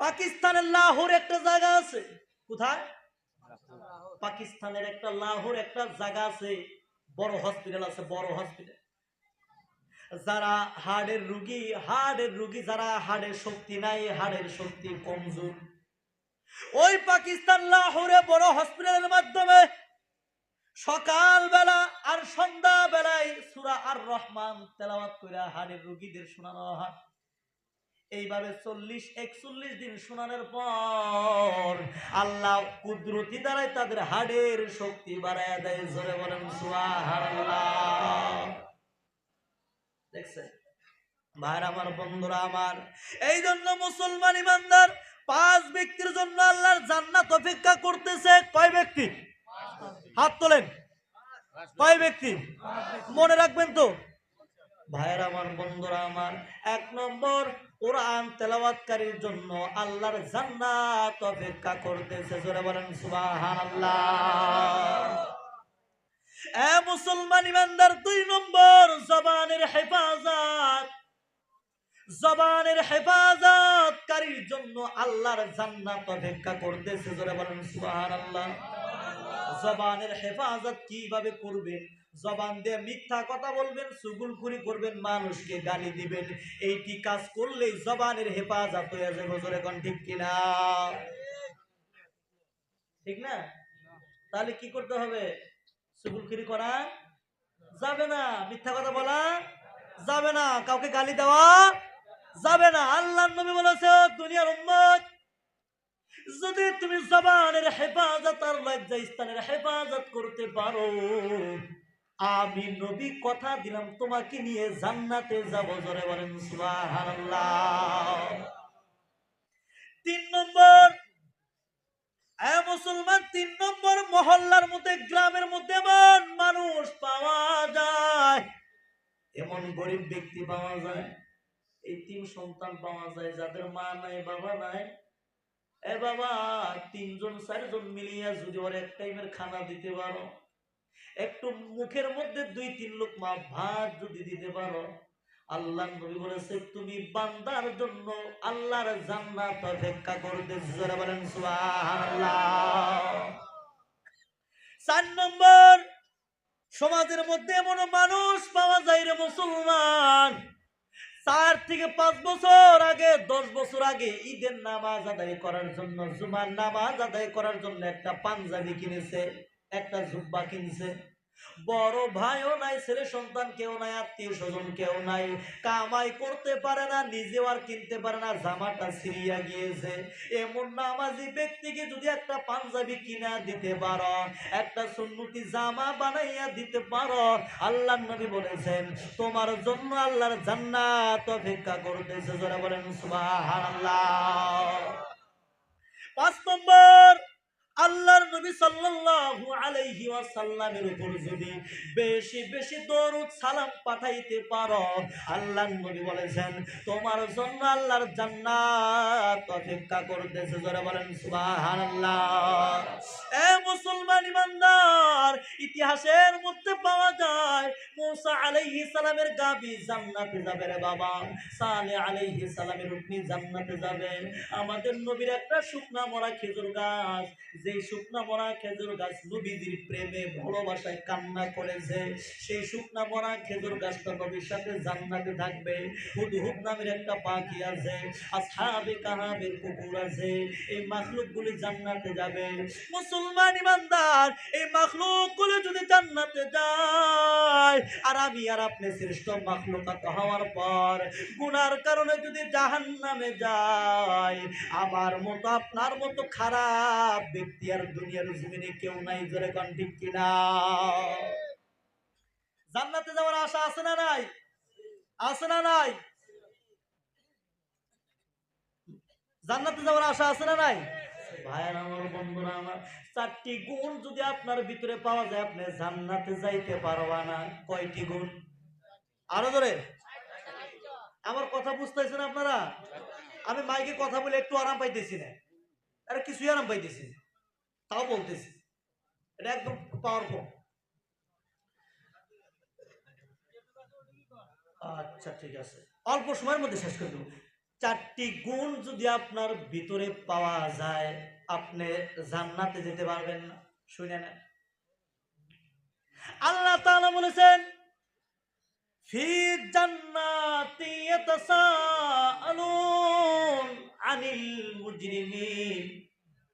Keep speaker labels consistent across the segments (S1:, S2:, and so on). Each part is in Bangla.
S1: পাকিস্তানের লাহোর একটা জায়গা আছে। কোথায়? পাকিস্তানের একটা লাহোর একটা জায়গা আছে। বড় হসপিটাল আছে, বড় হসপিটাল। যারা হার্টের রুগী হার্টের রুগী যারা হার্টের শক্তি নাই হার্টের শক্তি কমজোর। ওই পাকিস্তান লাহোরে বড় হসপিটালের মাধ্যমে সকাল বেলা আর সন্ধ্যা বেলায় সুরা আর রহমান তেলাওয়াত করে হাড়ের রুগীদের শোনানো হয়। এইভাবে চল্লিশ, একচল্লিশ দিন শোনানোর পর আল্লাহ কুদরতি দ্বারাই তাদের হাড়ের শক্তি বাড়ায় দেয়, জোরে বলেন ভাইর আমার, বন্ধুরা আমার এই জন্য মুসলমান ইমানদার পাঁচ ব্যক্তির জন্য আল্লাহর জান্নাত অপেক্ষা করতেছে কয় ব্যক্তি? হাত তোলেন। কয় ব্যক্তি? মনে রাখবেন তো? ভাইয়ের আমার, বন্ধুরা আমার, এক নম্বর কোরআন তেলাওয়াতকারীর জন্য আল্লাহর জান্নাত অপেক্ষা করতেছে। জোরে বলেন, সুবহানাল্লাহ। এ মুসলমান ইমানদার, দুই নম্বর জবানের হেফাজত। জবানের হেফাজত হেফাজতকারীর জন্য আল্লাহর জান্নাত অপেক্ষা করতেছে। জোরে বলেন, সুবহানাল্লাহ। জবানের হেফাজত কীভাবে করবেন? জবান দিয়ে মিথ্যা কথা বলবেন সুগুল সুগুলখুরি করবেন, মানুষকে গালি দিবেন। এইটি কাজ করলেই জবানের হেফাজত হয়ে যাবে ঠিক কিনা? ঠিক না? তাহলে কি করতে হবে? সুগুল সুগুলখুরি করা যাবে না, মিথ্যা কথা বলা যাবে না, কাউকে গালি দেওয়া যাবে না। আল্লাহ নবী বলেছে, দুনিয়ার উম্মত, যদি তুমি জবানের হেফাজত আর লজ্জা স্থানের হেফাজত করতে পারো আমি নবী কথা দিলাম, তোমাকে নিয়ে জান্নাতে যাব। জোরে বলেন তিন নম্বর মুসলমান, তিন নম্বর মহল্লার মধ্যে, গ্রামের মধ্যে এমন মানুষ পাওয়া যায়, এমন গরিব ব্যক্তি পাওয়া যায়, এই তিন সন্তান পাওয়া যায়, যাদের মা নাই, বাবা নাই। এ বাবা, তিনজন, চারজন মিলিয়া যদি ওর এক টাইমের খানা দিতে পারো একটু মুখের মধ্যে দুই, তিন লোক মা ভাত যদি দিতে পারো। আল্লাহ নবী বলেছে, তুমি বান্দার জন্য আল্লাহর জান্নাত অপেক্ষা করতে বলেন চার নম্বর, সমাজের মধ্যে এমন মানুষ পাওয়া যায় রে মুসলমান। চার থেকে পাঁচ বছর আগে, দশ বছর আগে ঈদের নামাজ আদায় করার জন্য, জুমার নামাজ আদায় করার জন্য একটা পাঞ্জাবি কিনেছে। একটা জুব্বা কিনছে বড় ভাইও নাই, ছেলে সন্তান কেউ নাই, আত্মীয় স্বজন কেউ নাই। কামাই করতে পারে না, নিজেও আর কিনতে পারে না, জামাটা ছিঁড়িয়া গিয়েছে। এমন নামাজি ব্যক্তিকে যদি একটা পাঞ্জাবি কিনা দিতে পারো, একটা সুন্নতি জামা বানাইয়া দিতে পারো আল্লাহ নবী বলেছেন, তোমার জন্য আল্লাহর জান্নাত অপেক্ষা করতেছে। যারা বলেন, সুবহানাল্লাহ। পাঁচ নম্বর আল্লাহর নবী সাল্লাল্লাহু আলাইহি ওয়াসাল্লামের উপর যদি বেশি বেশি দরুদ সালাম পাঠাইতে পারো, আল্লাহর নবী বলেছেন, তোমার জন্য আল্লাহর জান্নাত অপেক্ষা করতেছে। যারা বলেন, সুবহানাল্লাহ। এ মুসলমান ইমানদার, ইতিহাসের মধ্যে পাওয়া যায়, মুসা আলাইহি সালামের গাবি জান্নাতে যাবে রে বাবা, সালে আলাইহি সালামের উটনি জান্নাতে যাবে। আমাদের নবীর একটা শুকনা মরা খেজুর গাছ যেই শুকনা বড়া খেজুর গাছ নবীজির প্রেমে ভালোবাসায় কান্না করেছে, সেই শুকনা মরা খেজুর গাছটা নবীর সাথে জান্নাতে থাকবে। হুদহুদ নামের একটা পাখি আছে, আসহাবে কাহাবের কুকুর আছে, এই মাখলুকগুলি জান্নাতে যাবে। মুসলমান ইমানদার, এই মাখলুকগুলো যদি জান্নাতে যায়, আর আমি আর আপনি শ্রেষ্ঠ মাখলুকাত হওয়ার পর, গুনার কারণে যদি জাহান্নামে যায়, আমার মতো, আপনার মতো খারাপ ব্যক্তি আর দুনিয়ার জমিনে কেউ নাই, জোরে কন ঠিক কিনা? জান্নাতে যাওয়ার আশা আছে না নাই? আছে না নাই? জান্নাতে যাওয়ার আশা আছে না নাই? আপনারা? আমি মাইকে কথা বলে একটু আরাম পাইতেছি না। আরে কিছুই আরাম পাইতেছি না। তাও বলতেছি। এটা একদম পাওয়ারফুল আচ্ছা ঠিক আছে। অল্প সময়ের মধ্যে শেষ করে দেবো। চারটি গুণ যদি আপনার ভিতরে পাওয়া যায়, আপনি জান্নাতে যেতে পারবেন না। শুনে নেন। আল্লাহ তাআলা বলেছেন, ফি জান্নাতি ইয়াতাসাআলুন আনিল মুজরিমিন।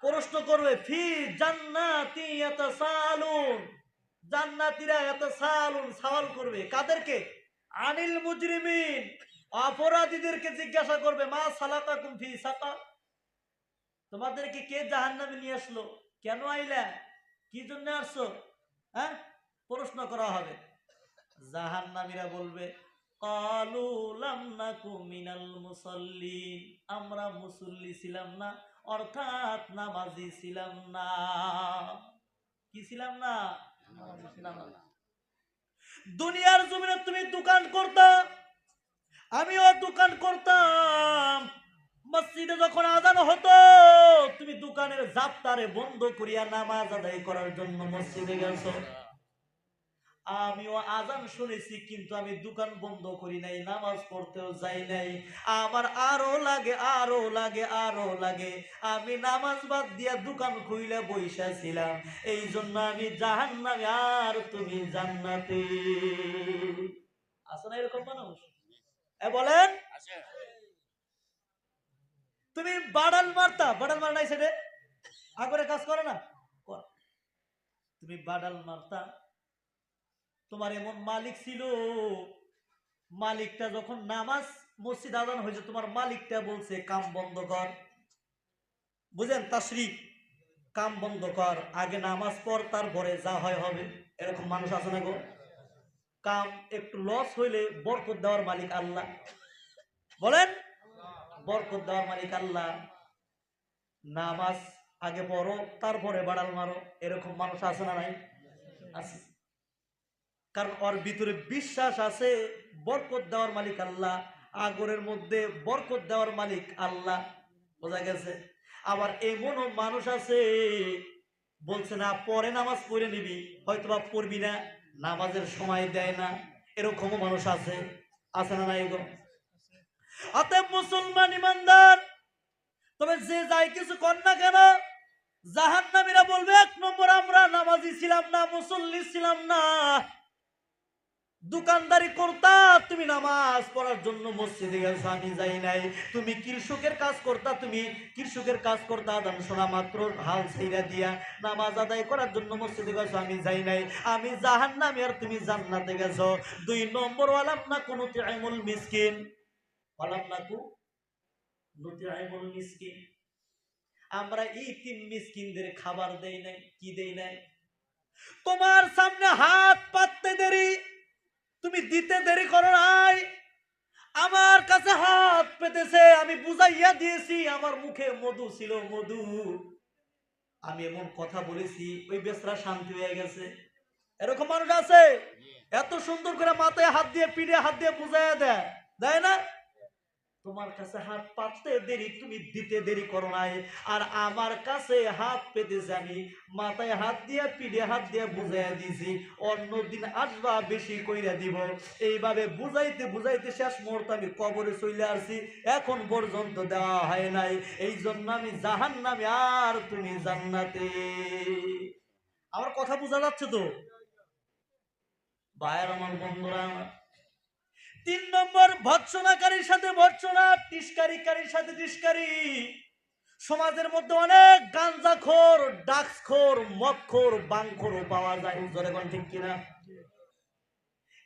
S1: প্রশ্ন করবে, ফি জান্নাতি ইয়াতাসালুন? জান্নাতীরা ইয়াতাসালুন সওয়াল করবে, কাদেরকে? আনিল মুজরিমিন। অপরাধীদেরকে জিজ্ঞাসা করবে, মা সালাকাকুম ফি সাকার তোমাদেরকে কে জাহান্নামে নিয়ে আসলো? কেন আইলা? কি জন্য আসছো? হ্যাঁ? প্রশ্ন করা হবে। জাহান্নামীরা বলবে, কালু লাম নাকু মিনাল মুসাল্লিন। আমরা মুসল্লি ছিলাম না। অর্থাৎ নামাজি ছিলাম না। কি ছিলাম না? দুনিয়ার জমিনে তুমি দোকান করতা আমিও দোকান করতাম। মসজিদে যখন আজান হতো তুমি দোকানের জাপ্তারে বন্ধ করিয়া নামাজ আদায় করার জন্য মসজিদে গেছো। আমিও আজান শুনেছি কিন্তু আমি দোকান বন্ধ করি নাই নামাজ পড়তেও যাই নাই। আমার আরও লাগে আরও লাগে আরও লাগে। আমি নামাজ বাদ দিয়া দোকান খুইলে বইসা ছিলাম। এই জন্য আমি জাহান নামে আর তুমি জান্নাতে। আছে না এরকম মানুষ? এ বলেন। তুমি বাড়াল মারতা বাড়াল মার নাই সেটে? আগরে কাজ করে না? তুমি বাড়াল মারতা তোমার এমন মালিক ছিল। মালিকটা যখন নামাজ মসজিদ আদান হয়েছে, তোমার মালিকটা বলছে, কাম বন্ধ কর। বুঝেন তাশরিক কাম বন্ধ কর। আগে নামাজ পড়, তারপরে যা হয় হবে। এরকম মানুষ আছে না গো? কাম একটু লস হইলে বরকত দেওয়ার মালিক আল্লাহ। বলেন? বরকত দেওয়ার মালিক আল্লাহ। নামাজ আগে পড়ো, তারপরে বাড়াল মারো। এরকম মানুষ আছে না নাই? আছে। কারণ ওর ভিতরে বিশ্বাস আছে, বরকত দেওয়ার মালিক আল্লাহ। আগরের মধ্যে বরকত দেওয়ার মালিক আল্লাহ। বোঝা গেছে? আবার এমনও মানুষ আছে, বলছে না, পরে নামাজ পড়ে নিবি হয়তো বা পড়বি না, নামাজের সময় দেয় না, এরকমও মানুষ আছে। আছে না নাই গো অতএব মুসলমান ইমানদার, তবে যে যাই কিছু কর না কেন, জাহান্নামীরা বলবে, এক নম্বর আমরা নামাজি ছিলাম না, মুসল্লি ছিলাম না। দোকানদারি করতা, তুমি নামাজ পড়ার জন্য মসজিদে গেছো, আমি যাই নাই। তুমি কৃষকের কাজ করতা, তুমি কৃষকের কাজ করতা, আদান শোনা মাত্র, হাল ছাইরা দিয়া নামাজ আদায় করার জন্য মসজিদে গেছো, আমি যাই নাই। আমি জাহান নামে আর তুমি জান্নাতে গেছো। দুই নম্বর ওয়ালাম না কোন তিআইমুল মিসকিন? ওয়ালাম না কু নুতিআইমুল মিসকিন। আমরা ইতিম মিসকিনদের খাবার দেই নাই, কি দেই নাই? তোমার সামনে হাত পাততে দেরি। তুমি দিতে দেরি করো নাই। আমার কাছে হাত পেতেছে, আমি বুঝাইয়া দিয়েছি, আমার মুখে মধু ছিল, মধু। আমি এমন কথা বলেছি, ওই বেসরা শান্তি হয়ে গেছে। এরকম মানুষ আছে, এত সুন্দর করে মাথায় হাত দিয়ে, পিঠে হাত দিয়ে বুঝাইয়া দেয় দেয় না? তোমার কাছে হাত পাততে দেরি, তুমি দিতে দেরি করো নাই। আর আমার কাছে হাত পেতেছে আমি, মাথায় হাত দিয়ে, পিঠে হাত দিয়ে বুঝাইয়া দিয়েছি অন্যদিন আসবা বেশি কইরা দিব। এইভাবে বুঝাইতে বুঝাইতে শেষ মুহূর্তে আমি কবরে চলে আসছি এখন পর্যন্ত দেওয়া হয় নাই। এই জন্য আমি জাহান নামে আর তুমি জান্নাতে। আমার কথা বোঝা যাচ্ছে তো? ভাইয়ের আমার বন্ধুরা আমার। তিন নম্বর, ভৎসনাকারীর সাথে ভৎসনা, টিস্কারিকারীর সাথে টিস্কারি। সমাজের মধ্যে অনেক গাঞ্জাখোর ডাক্সখোর মদখোর বাংখোরও পাওয়া যায়। জোরে কোন ঠিক কিনা?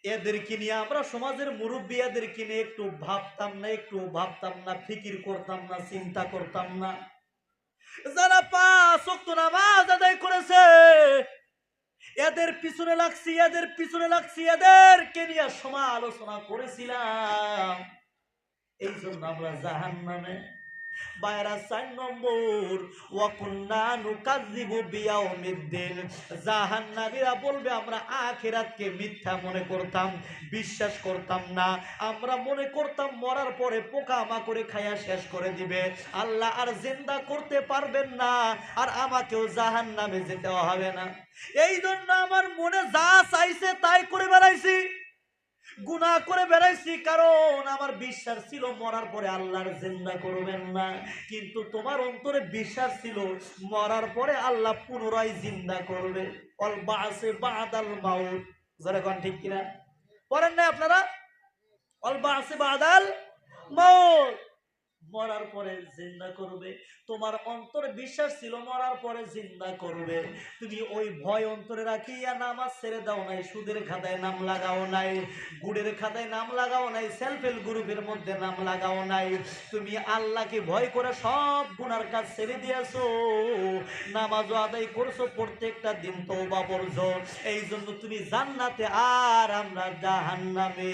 S1: এদেরকে নিয়ে আমরা সমাজের মুরব্বী এদেরকে নিয়ে একটু ভাবতাম না, একটু ভাবতাম না, ফিকির করতাম না, চিন্তা করতাম না। যারা পাঁচ করেছে এদের পিছনে লাগছি, এদের পিছনে লাগছি, এদেরকে নিয়ে সমালোচনা করেছিলাম। এই জন্য আমরা জাহান নামে বিশ্বাস করতাম না। আমরা মনে করতাম মরার পরে পোকা মাকড়ে খায়া শেষ করে দিবে। আল্লাহ আর জিন্দা করতে পারবেন না, আর আমাকেও জাহান্নামে যেতে হবে না। এই জন্য আমার মনে যা চাইছে তাই করে বেড়াইছি। গুনাহ করে বেড়াইছি, কারণ আমার বিশ্বাস ছিল মরার পরে আল্লাহর জিন্দা করবেন না। কিন্তু তোমার অন্তরে বিশ্বাস ছিল মরার পরে আল্লাহ পুনরায় জিন্দা করবে। অল বাসে বাদাল মাউত। যারা কন ঠিক কিনা? পড়েন না আপনারা? অল বাসে বাদাল মাউত। মরার পরে জিন্দা করবে। তোমার অন্তরে বিশ্বাস ছিল, মরার পরে জিন্দা করবে। তুমি ওই ভয় অন্তরে রাখিয়া নামাজ ছেড়ে দাও নাই, সুদের খাতায় নাম লাগাও নাই, গুড়ের খাতায় নাম লাগাও নাই সেলফ হেল্প গ্রুপের মধ্যে নাম লাগাও নাই। তুমি আল্লাহকে ভয় করে সব গুনার কাজ ছেড়ে দিয়েছ। নামাজও আদায় করছ প্রত্যেকটা দিন তওবা পড়ছো। এই জন্য তুমি জান্নাতে আর আমরা জাহান্নামে।